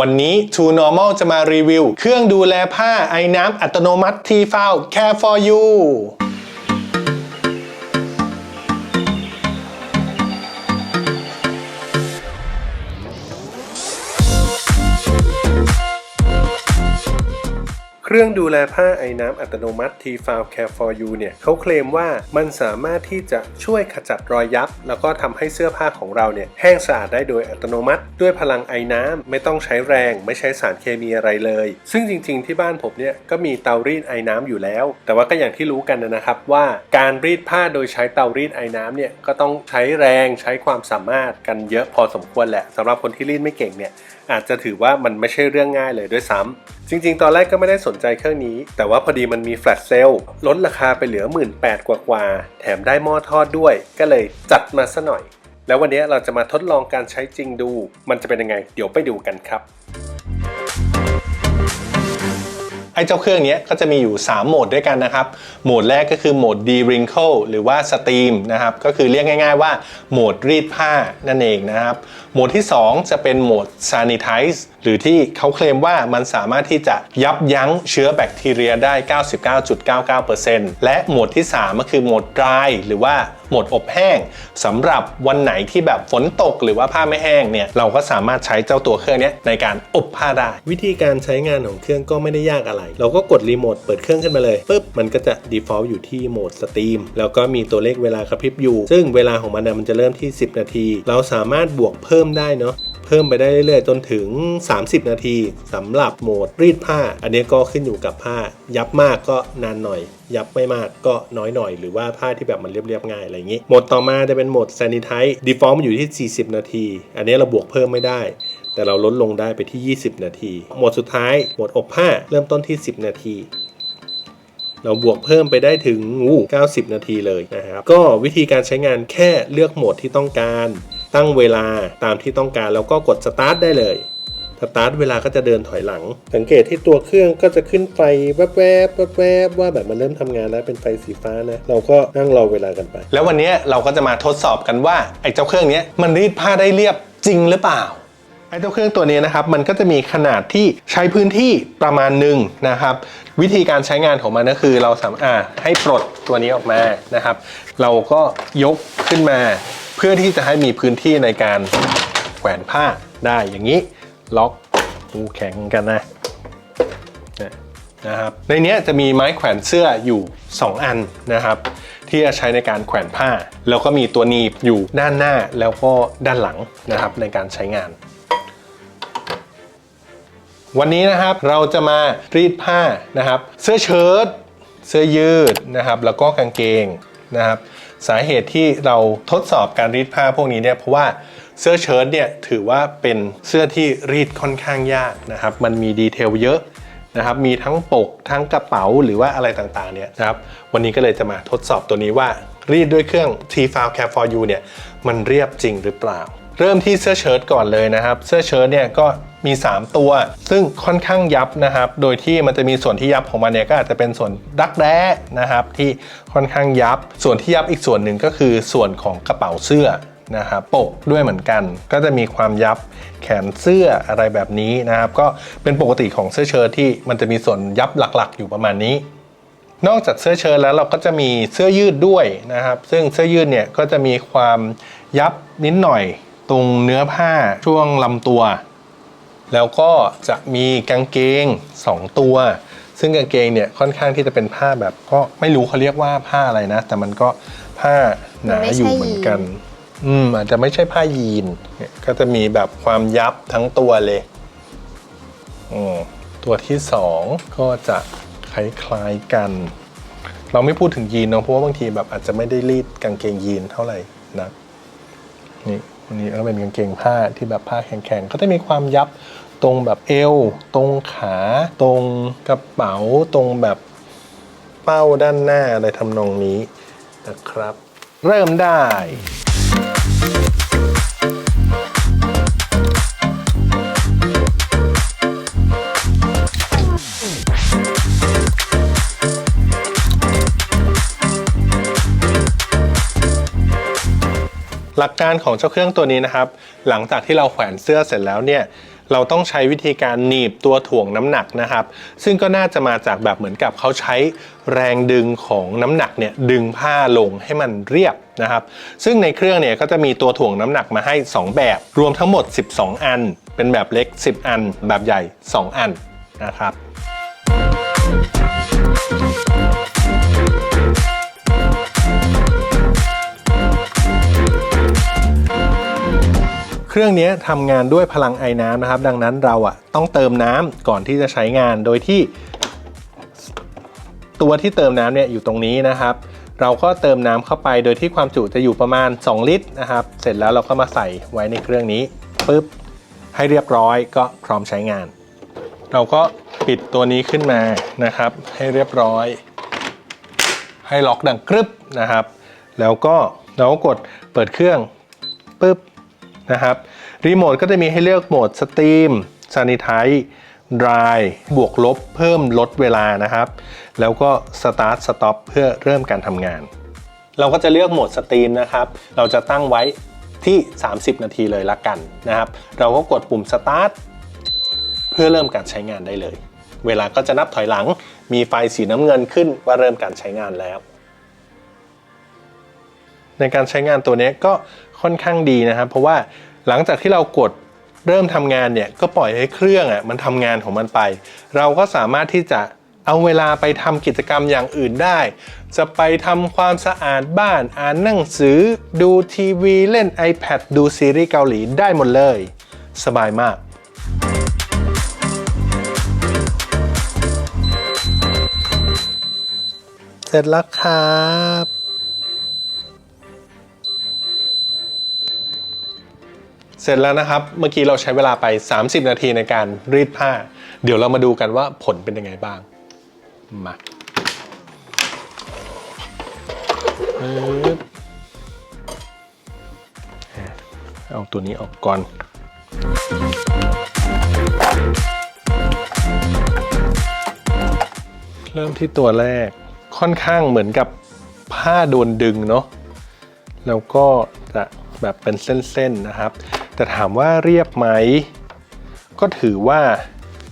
วันนี้ True Normal จะมารีวิว เครื่องดูแลผ้าไอ้น้ำอัตโนมัติทีเฟ้า Care for You ครื่องดูแลผ้าไอ้น้ำอัตโนมัติ T f o u l Care for You เนี่ยเขาเคลมว่ามันสามารถที่จะช่วยขจัดรอยยับ แล้วก็ทำให้เสื้อผ้าของเราเนี่ยแห้งสะอาดได้โดยอัตโนมัติ ด้วยพลังไอ้น้ำไม่ต้องใช้แรง ไม่ใช้สารเคมีอะไรเลย ซึ่งจริงๆที่บ้านผมเนี่ยก็มีเตารีดไอ้น้ำอยู่แล้ว แต่ว่าก็อย่างที่รู้กันนะครับว่าการรีดผ้าโดยใช้เตารีดไอ้น้ำเนี่ยก็ต้องใช้แรงใช้ความสามารถกันเยอะพอสมควรแหละสำหรับคนที่รีดไม่เก่งเนี่ย อาจจะถือว่ามันไม่ใช่เรื่องง่ายเลยด้วยซ้ำจริง ๆ ตอนแรกก็ไม่ได้สนใจเครื่องนี้ แต่ว่าพอดีมันมีแฟลชเซลล์ลดราคาไปเหลือ 1 8ื่นกว่าๆแถมได้หม้อทอดด้วย ก็เลยจัดมาซะหน่อย แล้ววันนี้เราจะมาทดลองการใช้จริงดู มันจะเป็นยังไง เดี๋ยวไปดูกันครับ ไอ้เจ้าเครื่องนี้ก็จะมีอยู่ 3 โหมดด้วยกันนะครับ โหมดแรกก็คือโหมด de-wrinkle หรือว่า steam นะครับ ก็คือเรียกง่าย ๆ ว่าโหมดรีดผ้านั่นเองนะครับ โหมดที่ 2 จะเป็นโหมด sanitize หรือที่เขาเคลมว่ามันสามารถที่จะยับยั้งเชื้อแบคทีเรียได้ 99.99%และโหมดที่ 3 ก็คือโหมด dry หรือว่าโหมดอบแห้งสำหรับวันไหนที่แบบฝนตกหรือว่าผ้าไม่แห้งเนี่ยเราก็สามารถใช้เจ้าตัวเครื่องนี้ในการอบผ้าได้ วิธีการใช้งานของเครื่องก็ไม่ได้ยากอะไร เราก็กดรีโมทเปิดเครื่องขึ้นมาเลยปุ๊บมันก็จะ default อยู่ที่โหมดสตรีมแล้วก็มีตัวเลขเวลากระพริบอยู่ ซึ่งเวลาของมันนะมันจะเริ่มที่ 10 นาที เราสามารถบวกเพิ่มได้เนาะเพิ่มไปได้เรื่อยๆ จนถึง30 นาทีสำหรับโหมดรีดผ้า อันนี้ก็ขึ้นอยู่กับผ้า ยับมากก็นานหน่อย ยับไม่มากก็น้อยหน่อย หรือว่าผ้าที่แบบมันเรียบๆง่ายอะไรอย่างนี้โหมดต่อมาจะเป็นโหมด sanitize default มันอยู่ที่ 40 นาที อันนี้เราบวกเพิ่มไม่ได้แต่เราลดลงได้ไปที่ 20 นาทีโหมดสุดท้ายโหมดอบผ้า เริ่มต้นที่ 10 นาที เราบวกเพิ่มไปได้ถึง90 นาทีเลยนะครับ ก็วิธีการใช้งานแค่เลือกโหมดที่ต้องการ ตั้งเวลาตามที่ต้องการ แล้วก็กดสตาร์ทได้เลย สตาร์ทเวลาก็จะเดินถอยหลัง สังเกตที่ตัวเครื่องก็จะขึ้นไฟแวบๆแวบๆว่าแบบมันเริ่มทำงานแล้วเป็นไฟสีฟ้านะเราก็นั่งรอเวลากันไป แล้ววันนี้เราก็จะมาทดสอบกันว่าไอ้เจ้าเครื่องนี้มันรีดผ้าได้เรียบจริงหรือเปล่าไอ้เจ้าเครื่องตัวนี้นะครับมันก็จะมีขนาดที่ใช้พื้นที่ประมาณหนึ่งนะครับ วิธีการใช้งานของมันก็คือเราสามารถให้ปลดตัวนี้ออกมานะครับ เราก็ยกขึ้นมา เพื่อที่จะให้มีพื้นที่ในการแขวนผ้าได้อย่างนี้ ล็อกหูแข็งกันนะนะครับในนี้จะมีไม้แขวนเสื้ออยู่ 2 อันนะครับ ที่จะใช้ในการแขวนผ้า แล้วก็มีตัวหนีบอยู่ด้านหน้าแล้วก็ด้านหลังนะครับในการใช้งาน วันนี้นะครับเราจะมารีดผ้านะครับ เสื้อเชิ้ตเสื้อยืดนะครับ แล้วก็กางเกงนะครับ สาเหตุที่เราทดสอบการรีดผ้าพวกนี้เนี่ยเพราะว่า เสื้อเชิ้ตเนี่ยถือว่าเป็นเสื้อที่รีดค่อนข้างยากนะครับ มันมีดีเทลเยอะนะครับ มีทั้งปกทั้งกระเป๋าหรือว่าอะไรต่างๆเนี่ยนะครับ วันนี้ก็เลยจะมาทดสอบตัวนี้ว่ารีดด้วยเครื่อง T File Care for You เนี่ยมันเรียบจริงหรือเปล่า เริ่มที่เสื้อเชิ้ตก่อนเลยนะครับ เสื้อเชิ้ตเนี่ยก็มี 3 ตัว ซึ่งค่อนข้างยับนะครับ โดยที่มันจะมีส่วนที่ยับของมันเนี่ยก็อาจจะเป็นส่วนดักแร้นะครับ ที่ค่อนข้างยับ ส่วนที่ยับอีกส่วนหนึ่งก็คือส่วนของกระเป๋าเสื้อ นะครับปกด้วยเหมือนกัน ก็จะมีความยับแขนเสื้ออะไรแบบนี้นะครับ ก็เป็นปกติของเสื้อเชิ้ตที่มันจะมีส่วนยับหลักๆ อยู่ประมาณนี้ นอกจากเสื้อเชิ้ตแล้วเราก็จะมีเสื้อยืดด้วยนะครับ ซึ่งเสื้อยืดเนี่ยก็จะมีความยับนิดหน่อยตรงเนื้อผ้าช่วงลำตัว แล้วก็จะมีกางเกง 2 ตัว ซึ่งกางเกงเนี่ยค่อนข้างที่จะเป็นผ้าแบบก็ไม่รู้เขาเรียกว่าผ้าอะไรนะ แต่มันก็ผ้าหนาอยู่เหมือนกัน อืมอาจจะไม่ใช่ผ้ายีน ก็จะมีแบบความยับทั้งตัวเลยอืมตัวที่สองก็จะคล้ายๆกัน เราไม่พูดถึงยีนเนาะเพราะว่าบางทีแบบอาจจะไม่ได้รีดกางเกงยีนเท่าไหร่นะนี่อันนี้ก็เป็นกางเกงผ้าที่แบบผ้าแข็งๆก็จะมีความยับตรงแบบเอว ตรงขา ตรงกระเป๋า ตรงแบบเป้าด้านหน้าอะไรทำนองนี้นะครับ เริ่มได้ หลักการของเจ้าเครื่องตัวนี้นะครับ หลังจากที่เราแขวนเสื้อเสร็จแล้วเนี่ยเราต้องใช้วิธีการหนีบตัวถ่วงน้ำหนักนะครับ ซึ่งก็น่าจะมาจากแบบเหมือนกับเขาใช้แรงดึงของน้ำหนักเนี่ยดึงผ้าลงให้มันเรียบนะครับ ซึ่งในเครื่องเนี่ยก็จะมีตัวถ่วงน้ำหนักมาให้ 2 แบบ รวมทั้งหมด 12 อัน เป็นแบบเล็ก 10 อัน แบบใหญ่ 2 อันนะครับ เครื่องนี้ทำงานด้วยพลังไอน้ำนะครับ ดังนั้นเราอะต้องเติมน้ำก่อนที่จะใช้งานโดยที่ ตัวที่เติมน้ำเนี่ยอยู่ตรงนี้นะครับ เราก็เติมน้ำเข้าไปโดยที่ความจุจะอยู่ประมาณ 2 ลิตรนะครับ เสร็จแล้วเราก็มาใส่ไว้ในเครื่องนี้ปุ๊บให้เรียบร้อยก็พร้อมใช้งาน เราก็ปิดตัวนี้ขึ้นมานะครับ ให้เรียบร้อย ให้ล็อกดังกรึบนะครับ แล้วก็เราก็กดเปิดเครื่องปุ๊บ นะครับรีโมทก็จะมีให้เลือกโหมดสตรีมซานิทายดรายบวกลบเพิ่มลดเวลานะครับ แล้วก็สตาร์ทสต็อปเพื่อเริ่มการทำงาน เราก็จะเลือกโหมดสตรีมนะครับ เราจะตั้งไว้ที่ 30 นาทีเลยละกันนะครับ เราก็กดปุ่มสตาร์ทเพื่อเริ่มการใช้งานได้เลย เวลาก็จะนับถอยหลัง มีไฟสีน้ำเงินขึ้นว่าเริ่มการใช้งานแล้ว ในการใช้งานตัวนี้ก็ ค่อนข้างดีนะครับ เพราะว่าหลังจากที่เรากดเริ่มทำงานเนี่ยก็ปล่อยให้เครื่องอะมันทำงานของมันไป เราก็สามารถที่จะเอาเวลาไปทำกิจกรรมอย่างอื่นได้ จะไปทำความสะอาดบ้าน อ่านหนังสือ ดูทีวี เล่น iPad ดูซีรีส์เกาหลีได้หมดเลย สบายมากเสร็จแล้วครับ เสร็จแล้วนะครับ เมื่อกี้เราใช้เวลาไป 30 นาทีในการรีดผ้า เดี๋ยวเรามาดูกันว่าผลเป็นยังไงบ้าง มาเอาตัวนี้ออกก่อน เริ่มที่ตัวแรกค่อนข้างเหมือนกับผ้าโดนดึงเนาะแล้วก็จะแบบเป็นเส้นๆนะครับ แต่ถามว่าเรียบไหม ก็ถือว่า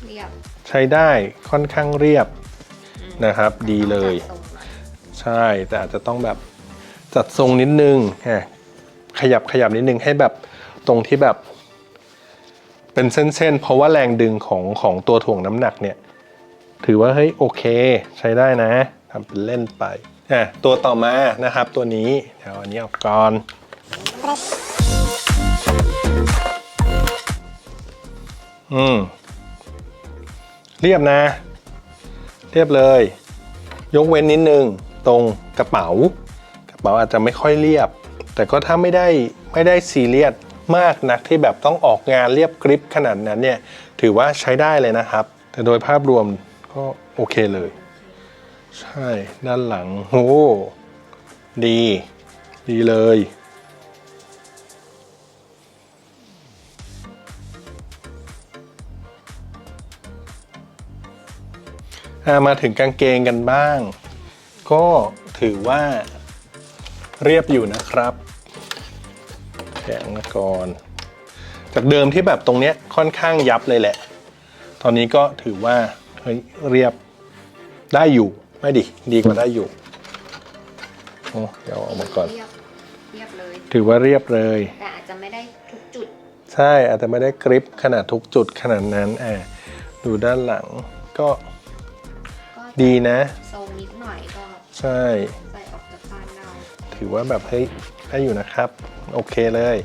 เรียบใช้ได้ค่อนข้างเรียบนะครับ ดีเลยจัดทรงหน่อยใช่แต่อาจจะต้องแบบจัดทรงนิดนึงฮะขยับขยับนิดนึงให้แบบตรงที่แบบ เป็นเส้นๆ เพราะว่าแรงดึงของของตัวถ่วงน้ำหนักเนี่ย ถือว่าเฮ้ยโอเค ใช้ได้นะทำเป็นเล่นไปอะตัวต่อมานะครับ ตัวนี้เดี๋ยวอันนี้ออกก่อน อืม เรียบนะ เรียบเลย ยกเว้นนิดนึง ตรงกระเป๋า กระเป๋าอาจจะไม่ค่อยเรียบ แต่ก็ถ้าไม่ได้ไม่ได้ซีเรียสมากนักที่แบบต้องออกงานเรียบกริปขนาดนั้นเนี่ย ถือว่าใช้ได้เลยนะครับ แต่โดยภาพรวมก็โอเคเลย ใช่ ด้านหลังโอ้ดี ดีเลย มาถึงกางเกงกันบ้าง ก็ถือว่าเรียบอยู่นะครับแข็งมาก่อนจากเดิมที่แบบตรงเนี้ยค่อนข้างยับเลยแหละ ตอนนี้ก็ถือว่าเฮ้ยเรียบได้อยู่ไม่ดีดีกว่าได้อยู่โอ้เดี๋ยวเอาออกมาก่อน เรียบเรียบเลย ถือว่าเรียบเลย แต่อาจจะไม่ได้ทุกจุด ใช่อาจจะไม่ได้กริปขนาดทุกจุดขนาดนั้นอะดูด้านหลังก็ก็ ดีนะทรงนิดหน่อยก็ใช่ใส่ออกจากบ้านได้ถือว่าแบบเฮ้ยได้อยู่นะครับ โอเคเลย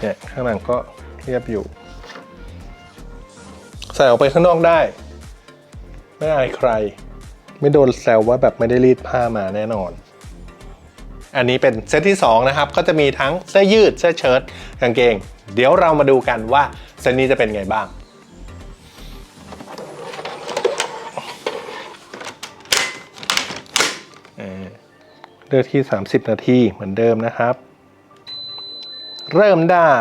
เนี่ยข้างหลังก็เรียบอยู่ ใส่ออกไปข้างนอกได้ ไม่อายใคร ไม่โดนแซวว่าแบบไม่ได้รีดผ้ามาแน่นอน อันนี้เป็นเซตที่ 2 นะครับ ก็จะมีทั้งเสื้อยืดเสื้อเชิ้ตกางเกง เดี๋ยวเรามาดูกันว่าเซตนี้จะเป็นไงบ้าง ลือกที่ 30 นาทีเหมือนเดิมนะครับ เริ่มได้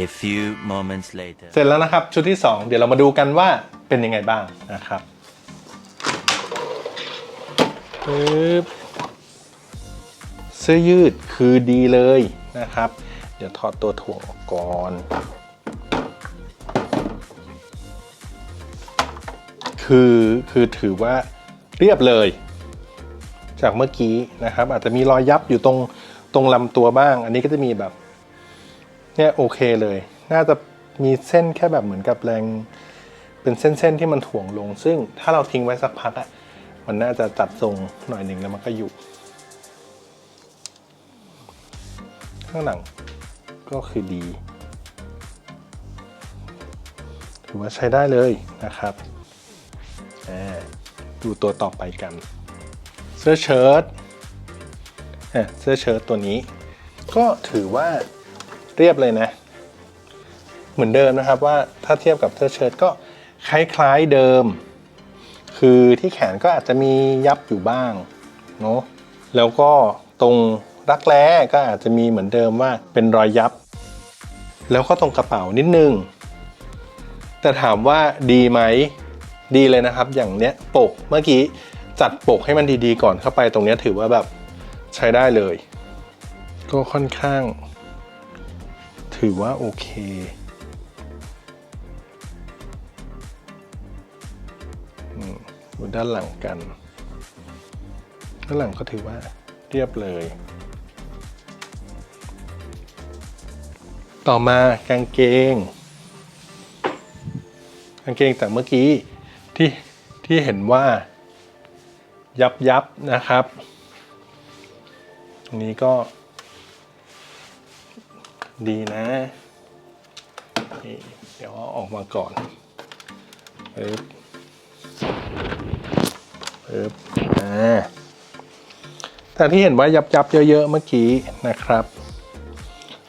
A few moments later. เสร็จแล้วนะครับ ชุดที่ 2 เดี๋ยวเรามาดูกันว่าเป็นยังไงบ้างนะครับปึ๊บเสสื้อยืดคือดีเลยนะครับ เดี๋ยวถอดตัวถ่วงออกก่อน คือคือถือว่าเรียบเลย จากเมื่อกี้นะครับ อาจจะมีรอยยับอยู่ตรงตรงลำตัวบ้าง อันนี้ก็จะมีแบบเนี่ยโอเคเลย น่าจะมีเส้นแค่แบบเหมือนกับแรงเป็นเส้นๆที่มันถ่วงลง ซึ่งถ้าเราทิ้งไว้สักพักอะมันน่าจะจัดทรงหน่อยหนึ่งแล้วมันก็อยู่ ข้างหลังก็คือดี ถือว่าใช้ได้เลยนะครับ ดูตัวต่อไปกัน เสื้อเชิ้ตเสื้อเชิ้ตตัวนี้ ก็ถือว่าเรียบเลยนะ เหมือนเดิมนะครับว่าถ้าเทียบกับเสื้อเชิ้ตก็คล้ายๆเดิม คือที่แขนก็อาจจะมียับอยู่บ้างเนาะแล้วก็ตรงรักแร้ก็อาจจะมีเหมือนเดิมว่าเป็นรอยยับ แล้วก็ตรงกระเป๋านิดนึง แต่ถามว่าดีไหม ดีเลยนะครับ อย่างเนี้ยปกเมื่อกี้จัดปกให้มันดีๆก่อนเข้าไปตรงเนี้ยถือว่าแบบใช้ได้เลย ก็ค่อนข้าง ถือว่าโอเคอืมดูด้านหลังกัน ด้านหลังก็ถือว่าเรียบเลย ต่อมากางเกง กางเกงแต่เมื่อกี้ ที่ที่เห็นว่ายับยับนะครับอันนี้ก็ดีนะนี่เดี๋ยวอออกมาก่อนปึ๊บปึ๊บอ่าแต่ที่เห็นว่ายับยับเยอะๆเมื่อกี้นะครับ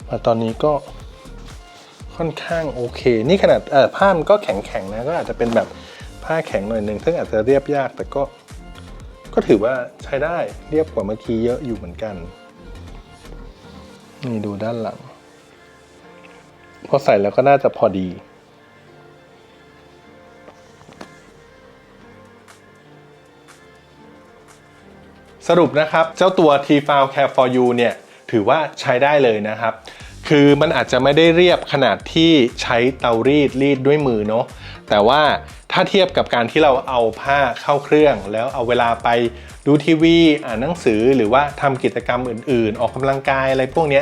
มาตอนนี้ก็ค่อนข้างโอเค นี่ขนาดเออผ้ามันก็แข็งๆนะ ก็อาจจะเป็นแบบ ผ้าแข็งหน่อยหนึ่งซึ่งอาจจะเรียบยากแต่ก็ ก็ถือว่าใช้ได้เรียบกว่าเมื่อกี้เยอะอยู่เหมือนกัน นี่ดูด้านหลัง พอใส่แล้วก็น่าจะพอดีสรุปนะครับ เจ้าตัว T File Care for You เนี่ย ถือว่าใช้ได้เลยนะครับ คือมันอาจจะไม่ได้เรียบขนาดที่ใช้เตารีดรีดด้วยมือเนาะ แต่ว่าถ้าเทียบกับการที่เราเอาผ้าเข้าเครื่อง แล้วเอาเวลาไปดูทีวี อ่านหนังสือหรือว่าทำกิจกรรมอื่น ๆ ออกกำลังกายอะไรพวกนี้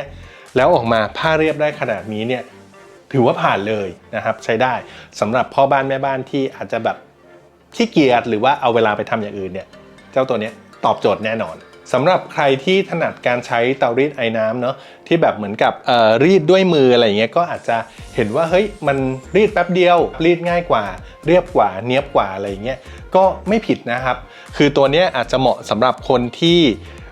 แล้วออกมาผ้าเรียบได้ขนาดนี้เนี่ยถือว่าผ่านเลยนะครับใช้ได้สำหรับพ่อบ้านแม่บ้านที่อาจจะแบบขี้เกียจหรือว่าเอาเวลาไปทำอย่างอื่นเนี่ยเจ้าตัวนี้ตอบโจทย์แน่นอน สำหรับใครที่ถนัดการใช้เตารีดไอ้น้ำเนาะที่แบบเหมือนกับรีดด้วยมืออะไรเงี้ยก็อาจจะเห็นว่าเฮ้ยมันรีดแป๊บเดียว รีดง่ายกว่า เรียบกว่าเนียบกว่าอะไรเงี้ยก็ไม่ผิดนะครับ คือตัวเนี้ยอาจจะเหมาะสำหรับคนที่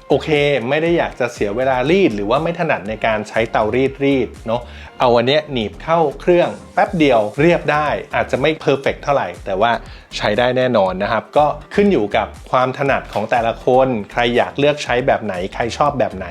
โอเค ไม่ได้อยากจะเสียเวลารีด หรือว่าไม่ถนัดในการใช้เตารีดรีดเนาะเอาวันเนี้ยหนีบเข้าเครื่องแป๊บเดียวเรียบได้ อาจจะไม่เพอร์เฟกเท่าไหร่ แต่ว่าใช้ได้แน่นอนนะครับ ก็ขึ้นอยู่กับความถนัดของแต่ละคน ใครอยากเลือกใช้แบบไหน ใครชอบแบบไหน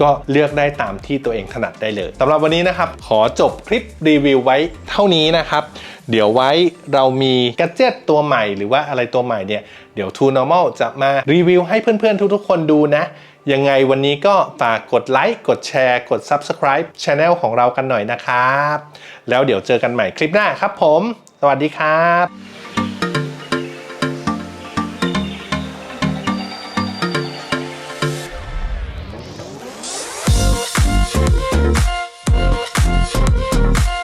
ก็เลือกได้ตามที่ตัวเองถนัดได้เลยสำหรับวันนี้นะครับ ขอจบคลิปรีวิวไว้เท่านี้นะครับ เดี๋ยวไว้เรามีแกดเจิตตัวใหม่หรือว่าอะไรตัวใหม่เนี่ย เดี๋ยว True Normal จะมารีวิวให้เพื่อนๆ ทุกๆ คนดูนะ ยังไงวันนี้ก็ฝากกดไลค์กดแชร์ กด Subscribe Channel ของเรากันหน่อยนะครับ แล้วเดี๋ยวเจอกันใหม่คลิปหน้าครับผม สวัสดีครับ